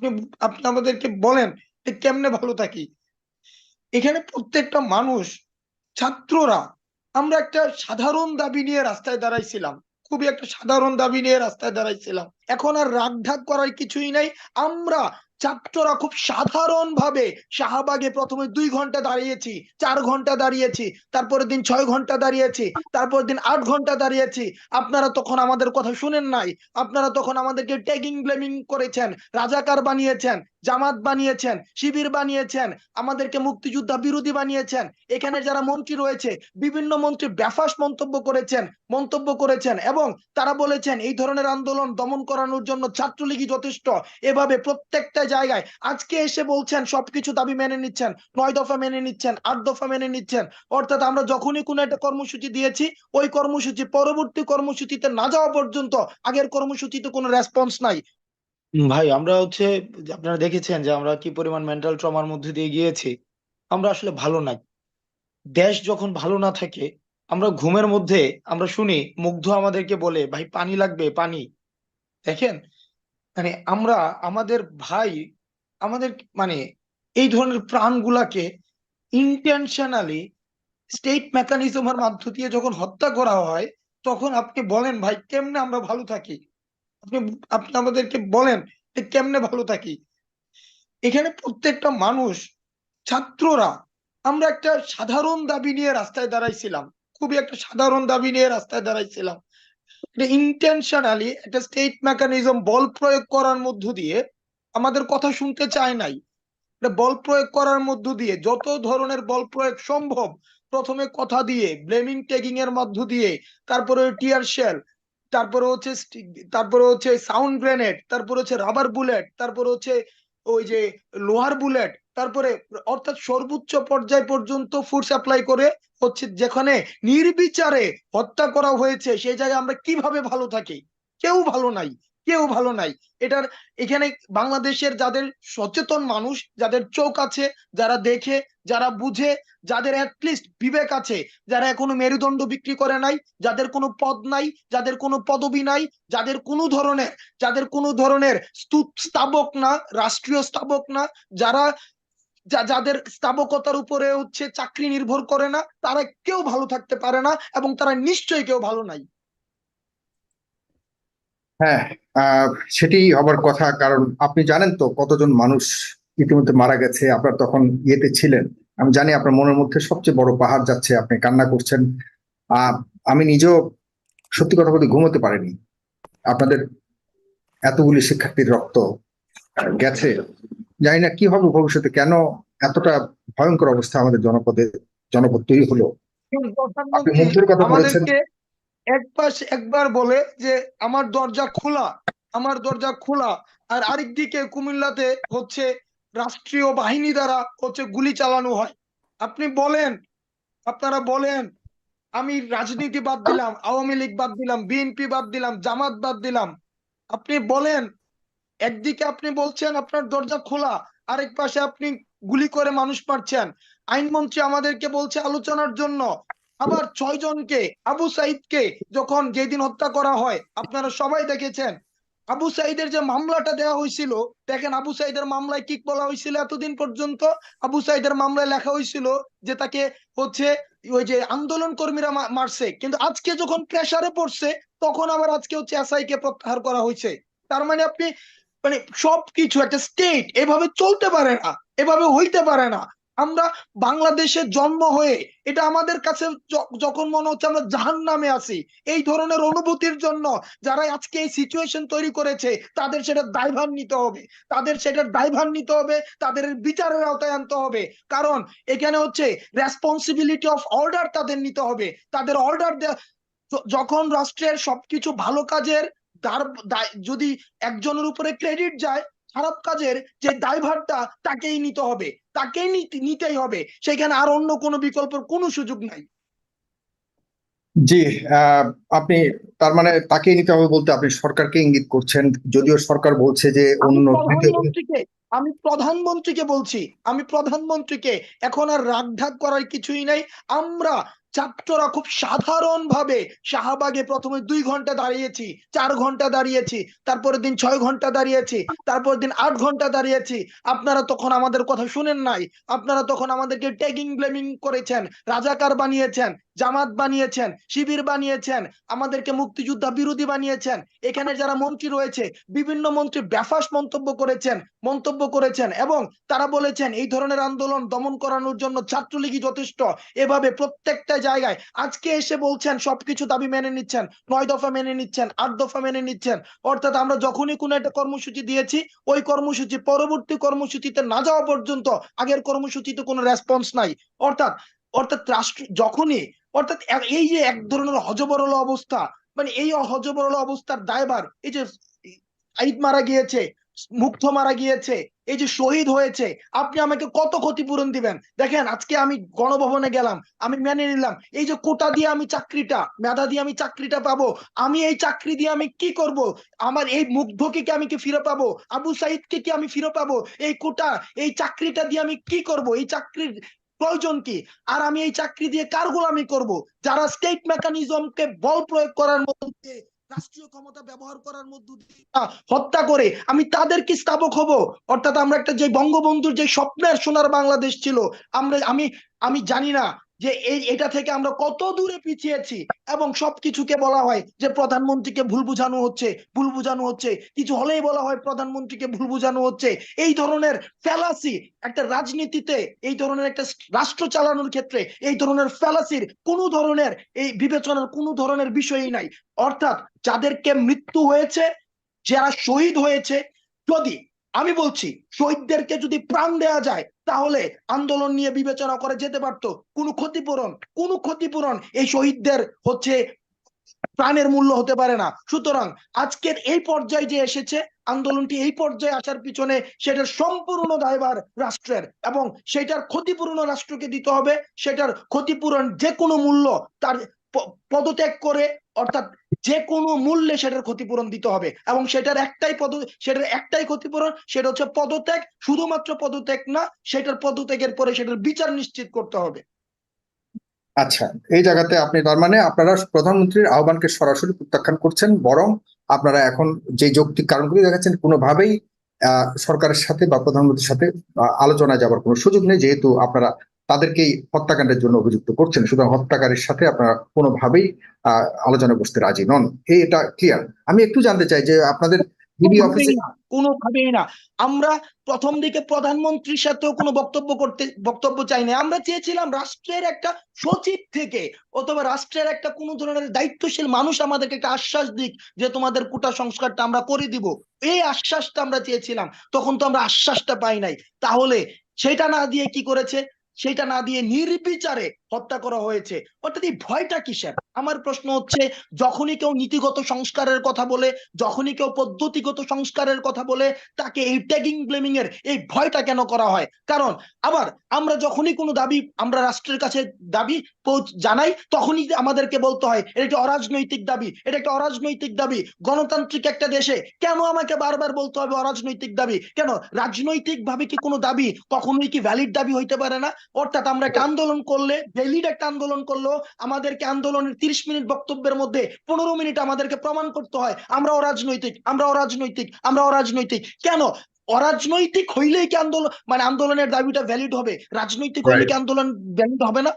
আপনি আপনি আমাদেরকে বলেন কেমনে ভালো থাকি? এখানে প্রত্যেকটা মানুষ, ছাত্ররা, আমরা একটা সাধারণ দাবি নিয়ে রাস্তায় দাঁড়াইছিলাম। খুবই একটা সাধারণ দাবি নিয়ে রাস্তায় দাঁড়াইছিলাম। এখন আর রাগ ঢাক করার কিছুই নাই। আমরা ছাত্ররা খুব সাধারণ ভাবে শাহবাগে প্রথমে দুই ঘণ্টা দাঁড়িয়েছি, চার ঘণ্টা দাঁড়িয়েছি, তারপরের দিন ছয় ঘণ্টা দাঁড়িয়েছি তারপর দিন আট ঘণ্টা দাঁড়িয়েছি। আপনারা তখন আমাদের কথা শুনেন নাই। আপনারা তখন আমাদেরকে ট্যাগিং, ব্লেমিং করেছেন, রাজাকার বানিয়েছেন। জামাত বানিয়েছেন, শিবির বানিয়েছেন, আমাদেরকে মুক্তিযোদ্ধা বিরোধী বানিয়েছেন। এখানে যারা মন্ত্রী রয়েছে, বিভিন্ন মন্ত্রী ব্যাফাস মন্তব্য করেছেন মন্তব্য করেছেন এবং তারা বলেছেন, এই ধরনের আন্দোলন দমন করানোর জন্য ছাত্রলীগই যথেষ্ট। এভাবে প্রত্যেকটা জায়গায় আজকে এসে বলছেন, সবকিছু দাবি মেনে নিচ্ছেন, নয় দফা মেনে নিচ্ছেন, আট দফা মেনে নিচ্ছেন। অর্থাৎ আমরা যখনই কোনো একটা কর্মসূচি দিয়েছি, ওই কর্মসূচি, পরবর্তী কর্মসূচিতে না যাওয়া পর্যন্ত আগের কর্মসূচিতে কোনো রেসপন্স নাই। ভাই, আমরা হচ্ছে, আপনারা দেখেছেন যে আমরা কি পরিমাণ মেন্টাল ট্রমার মধ্যে দিয়ে গিয়েছি? আমরা আসলে ভালো নাই দেশ যখন ভালো না থাকে, আমরা ঘুমের মধ্যে, আমরা শুনি, মুগ্ধ আমাদেরকে বলে, ভাই, পানি লাগবে, পানি। দেখেন? মানে আমরা, আমাদের ভাই, আমাদের মানে এই ধরনের প্রাণগুলাকে ইন্টেনশনালি স্টেট মেকানিজমের মাধ্য দিয়ে যখন হত্যা করা হয়, তখন আপনি বলেন, ভাই, কেমনে আমরা ভালো থাকি? আপনি আপনি আমাদেরকে বলেন কেমনে ভালো থাকি? এখানে প্রত্যেকটা মানুষ, ছাত্ররা, আমরা একটা সাধারণ দাবি নিয়ে রাস্তায় দাঁড়াইছিলাম। খুবই একটা সাধারণ দাবি নিয়ে রাস্তায় দাঁড়াইছিলাম। ইন্টেনশনালি একটা স্টেট মেকানিজম বল প্রয়োগ করার মধ্য দিয়ে আমাদের কথা শুনতে চায় নাই। বল প্রয়োগ করার মধ্য দিয়ে যত ধরনের বল প্রয়োগ সম্ভব, প্রথমে কথা দিয়ে ব্লেমিং টেকিং এর মধ্য দিয়ে, তারপরে টিয়ার শেল তারপরে হচ্ছে তারপরে হচ্ছে সাউন্ড গ্রেনেড তারপরে হচ্ছে রাবার বুলেট তারপরে হচ্ছে ওই যে লোহার বুলেট তারপরে অর্থাৎ সর্বোচ্চ পর্যায় পর্যন্ত ফোর্স অ্যাপ্লাই করে হচ্ছে যেখানে নির্বিচারে হত্যা করা হয়েছে, সেই জায়গায় আমরা কীভাবে ভালো থাকি? কেউ ভালো নাই। কেউ ভালো নাই। এটার এখানে বাংলাদেশের যাদের সচেতন মানুষ, যাদের চোখ আছে, যারা দেখে, যারা বুঝে, যাদের অ্যাটলিস্ট বিবেক আছে, যারা এখনও মেরুদণ্ড বিক্রি করে নাই, যাদের কোনো পদ নাই, যাদের কোনো পদবি নাই, যাদের কোনো ধরনের, যাদের কোনো ধরনের স্তূপ স্থাবক না, রাষ্ট্রীয় স্থাবক না, যারা যাদের স্থাবকতার উপরে হচ্ছে চাকরি নির্ভর করে না, তারা কেউ ভালো থাকতে পারে না এবং তারা নিশ্চয়ই কেউ ভালো নাই। হ্যাঁ সেটি হবার কথা। কারণ আপনি জানেন তো কতজন মানুষ ইতিমধ্যে মারা গেছে আপনার তখন ইয়েতে ছিলেন। আমি জানি আপনার মনের মধ্যে সবচেয়ে বড় পাহাড় যাচ্ছে আপনি কান্না করছেন। আমি নিজেও সত্যি কথা বলতে ঘুমোতে পারিনি। আপনাদের এতগুলি শিক্ষার্থীর রক্ত গেছে। জানি না কি হবে ভবিষ্যতে কেন এতটা ভয়ঙ্কর অবস্থা আমাদের জনপদে জনপদ তৈরি হলো। আপনি মুক্তির কথা বলেছেন। আমাদেরকে এক পাশ একবার বলে যে, আমার দরজা খোলা, আমার দরজা খোলা। আর আরেক দিকে কুমিল্লাতে হচ্ছে রাষ্ট্রীয় বাহিনী দ্বারা হচ্ছে গুলি চালানো হয়। আপনি বলেন, আপনারা বলেন, আমি রাজনীতি বাদ দিলাম, আওয়ামী লীগ বাদ দিলাম, বিএনপি বাদ দিলাম, জামাত বাদ দিলাম। আপনি বলেন, একদিকে আপনি বলছেন আপনার দরজা খোলা, আরেক পাশে আপনি গুলি করে মানুষ মারছেন। আইনমন্ত্রী আমাদেরকে বলছে আলোচনার জন্য আবার ছয় জনকে, আবু সাইদকে যখন যেদিন হত্যা করা হয়, আপনারা সবাই দেখেছেন, আবু সাইদের যে মামলাটা দেওয়া হয়েছিল, দেখেন আবু সাইদের মামলায় কি বলা হয়েছিল এতদিন পর্যন্ত? আবু সাইদের মামলায় লেখা হয়েছিল যে তাকে হচ্ছে ওই যে আন্দোলন কর্মীরা মারছে। কিন্তু আজকে যখন প্রেসারে পড়ছে, তখন আবার আজকে হচ্ছে এসআই কে প্রত্যাহার করা হয়েছে। তার মানে আপনি মানে সবকিছু একটা স্টেট এভাবে চলতে পারে না, এভাবে হইতে পারে না। আমরা বাংলাদেশে জন্ম হয়ে এটা আমাদের কাছে যখন মনে হচ্ছে আমরা জাহান নামে আছি, এই ধরনের অনুভূতির জন্য যারা আজকে এই সিচুয়েশন তৈরি করেছে, তাদের সেটা দায়ভার নিতে হবে। তাদের সেটার দায়ভার নিতে হবে, তাদের বিচারের আওতায় আনতে হবে। কারণ এখানে হচ্ছে রেসপন্সিবিলিটি অফ অর্ডার তাদের নিতে হবে। তাদের অর্ডার যখন রাষ্ট্রের সবকিছু ভালো কাজের যদি একজনের উপরে ক্রেডিট যায় খারাপ কাজের যে দায়ভারটা তাকেই নিতে হবে তাকেই নিতে- নিতেই হবে। সেখানে আর অন্য কোনো বিকল্পের কোনো সুযোগ নাই। জি আহ, আপনি তার মানে তাকেই নিতে হবে বলতে আপনি সরকারকে ইঙ্গিত করছেন যদিও সরকার বলছে যে অন্য আমি প্রধানমন্ত্রীকে বলছি আমি প্রধানমন্ত্রীকে এখন আর রাগ ঢাক করার কিছুই নাই। আমরা ছাত্ররা খুব সাধারণ ভাবে শাহবাগে প্রথমে দুই ঘণ্টা দাঁড়িয়েছি, চার ঘণ্টা দাঁড়িয়েছি, তারপরের দিন ছয় ঘণ্টা দাঁড়িয়েছি তারপর দিন আট ঘণ্টা দাঁড়িয়েছি। আপনারা তখন আমাদের কথা শুনেন নাই। আপনারা তখন আমাদেরকে ট্যাগিং ব্লেমিং করেছেন, রাজাকার বানিয়েছেন জামাত বানিয়েছেন, শিবির বানিয়েছেন, আমাদেরকে মুক্তিযোদ্ধা বিরোধী বানিয়েছেন। এখানে যারা মন্ত্রী রয়েছে, বিভিন্ন মন্ত্রী ব্যাফাস মন্তব্য করেছেন মন্তব্য করেছেন এবং তারা বলেছেন, এই ধরনের আন্দোলন দমন করানোর জন্য ছাত্রলীগই যথেষ্ট। এভাবে প্রত্যেকটা জায়গায় আজকে এসে বলছেন, সবকিছু দাবি মেনে নিচ্ছেন, নয় দফা মেনে নিচ্ছেন, আট দফা মেনে নিচ্ছেন। অর্থাৎ আমরা যখনই কোনো একটা কর্মসূচি দিয়েছি, ওই কর্মসূচি পরবর্তী কর্মসূচিতে না যাওয়া পর্যন্ত আগের কর্মসূচিতে কোনো রেসপন্স নাই। অর্থাৎ অর্থাৎ রাষ্ট্র, যখনই অর্থাৎ এই যে এক ধরনের হজবরল অবস্থা মানে এই হজবরল অবস্থার দায়ভার, এই যে ঈদ মারা গিয়েছে, মুগ্ধ মারা গিয়েছে, এই যে শহীদ হয়েছে, আপনি আমাকে কত ক্ষতিপূরণ দিবেন? দেখেন, আজকে আমি গণভবনে গেলাম, আমি মেনে নিলাম, এই যে কোটা দিয়ে আমি চাকরিটা, মেধা দিয়ে আমি চাকরিটা পাবো, আমি এই চাকরি দিয়ে আমি কি করব? আমার এই মুগ্ধকে কি আমি কি ফিরে পাবো? আবু সাইদকে কি আমি ফিরে পাবো? এই কোটা, এই চাকরিটা দিয়ে আমি কি করব? এই চাকরির প্রয়োজন কি? আর আমি এই চাকরি দিয়ে কার গোলামি করব? যারা স্টেট মেকানিজমকে বল প্রয়োগ করার মধ্যে রাষ্ট্রীয় ক্ষমতা ব্যবহার করার মধ্য দিয়ে হত্যা করে আমি তাদের কি স্থাপক হব? অর্থাৎ আমরা একটা যে বঙ্গবন্ধুর যে স্বপ্নের সোনার বাংলাদেশ ছিল, আমরা, আমি আমি জানি না যে এই এটা থেকে আমরা কত দূরে পিছিয়েছি এবং সবকিছুকে বলা হয় যে প্রধানমন্ত্রীকে ভুল বুঝানো হচ্ছে, ভুল বুঝানো হচ্ছে। কিছু হলেই বলা হয় প্রধানমন্ত্রীকে ভুল বুঝানো হচ্ছে। এই ধরনের ফ্যালাসি একটা রাজনীতিতে, এই ধরনের একটা রাষ্ট্র চালানোর ক্ষেত্রে, এই ধরনের ফ্যালাসির কোনো ধরনের, এই বিবেচনার কোনো ধরনের বিষয়ই নাই। অর্থাৎ যাদেরকে মৃত্যু হয়েছে, যারা শহীদ হয়েছে, যদি, আমি বলছি, শহীদদেরকে যদি প্রাণ দেয়া যায় তাহলে আন্দোলন নিয়ে বিবেচনা করা যেতে পারতো। কোনো ক্ষতিপূরণ কোনো ক্ষতিপূরণ এই শহীদদের হচ্ছে প্রাণের মূল্য হতে পারে না। সুতরাং আজকের এই পর্যায়ে যে এসেছে, আন্দোলনটি এই পর্যায়ে আসার পিছনে সেটার সম্পূর্ণ দায়ভার রাষ্ট্রের এবং সেটার ক্ষতিপূরণ রাষ্ট্রকে দিতে হবে। সেটার ক্ষতিপূরণ যে কোনো মূল্য তার পদত্যাগ করে, অর্থাৎ যে কোনো মূল্যে সেটার ক্ষতিপূরণ দিতে হবে। এবং সেটার একটাই পদ, সেটার একটাই ক্ষতিপূরণ, সেটা হচ্ছে পদত্যাগ। শুধুমাত্র পদত্যাগ না, সেটার পদত্যাগের পরে সেটার বিচার নিশ্চিত করতে হবে। আচ্ছা এই জায়গাতে আপনি, তার মানে আপনারা প্রধানমন্ত্রীর আহ্বানকে সরাসরি প্রত্যাখ্যান করছেন, বরং আপনারা এখন যে যৌক্তিক কারণগুলি দেখাচ্ছেন, কোনোভাবেই সরকারের সাথে বা প্রধানমন্ত্রীর সাথে আলোচনায় যাবার কোনো সুযোগ নেই, যেহেতু আপনারা তাদেরকেই হত্যাকাণ্ডের জন্য অভিযুক্ত করছেন। সুতরাং হত্যাকারীর সাথে আপনারা কোনোভাবেই আহ আলোচনায় বসতে রাজি নন। এই এটা ক্লিয়ার আমি একটু জানতে চাই যে আপনাদের কোনোভাবেই না আমরা প্রথম দিকে প্রধানমন্ত্রীর সাথেও কোনো বক্তব্য করতে বক্তব্য চাই না আমরা চেয়েছিলাম রাষ্ট্রের একটা সচিব থেকে অথবা রাষ্ট্রের একটা কোনো ধরনের দায়িত্বশীল মানুষ আমাদেরকে একটা আশ্বাস দিক যে তোমাদের কোটা সংস্কারটা আমরা করে দিব। এই আশ্বাসটা আমরা চেয়েছিলাম। তখন তো আমরা আশ্বাসটা পাই নাই। তাহলে সেটা না দিয়ে কি করেছে? সেটা না দিয়ে নির্বিচারে হত্যা করা হয়েছে। অর্থাৎ এই ভয়টা কিসের? আমার প্রশ্ন হচ্ছে, যখনই কেউ নীতিগত সংস্কারের কথা বলে, যখনই কেউ পদ্ধতিগত সংস্কারের কথা বলে, তাকে এই ট্যাগিং ব্লেমিং এর এই ভয়টা কেন করা হয়? কারণ, আবার আমরা যখনই কোনো দাবি আমরা রাষ্ট্রের কাছে দাবি জানাই, তখনই আমাদেরকে বলতে হয়, এটা একটা অরাজনৈতিক দাবি, এটা একটা অরাজনৈতিক দাবি। গণতান্ত্রিক একটা দেশে কেন আমাকে বারবার বলতে হবে অরাজনৈতিক দাবি? কেন রাজনৈতিক ভাবে কি কোনো দাবি কখনোই কি ভ্যালিড দাবি হইতে পারে না? অর্থাৎ আমরা একটা আন্দোলন করলে ভ্যালিড একটা আন্দোলন করল আমাদেরকে আন্দোলনের তিরিশ মিনিট বক্তব্যের মধ্যে পনেরো মিনিট আমাদেরকে প্রমাণ করতে হয় আমরা অরাজনৈতিক আমরা অরাজনৈতিক আমরা অরাজনৈতিক। কেন? অরাজনৈতিক হইলেই কি আন্দোলন মানে আন্দোলনের দাবিটা ভ্যালিড হবে রাজনৈতিক হইলে কি আন্দোলন ভ্যালিড হবে না?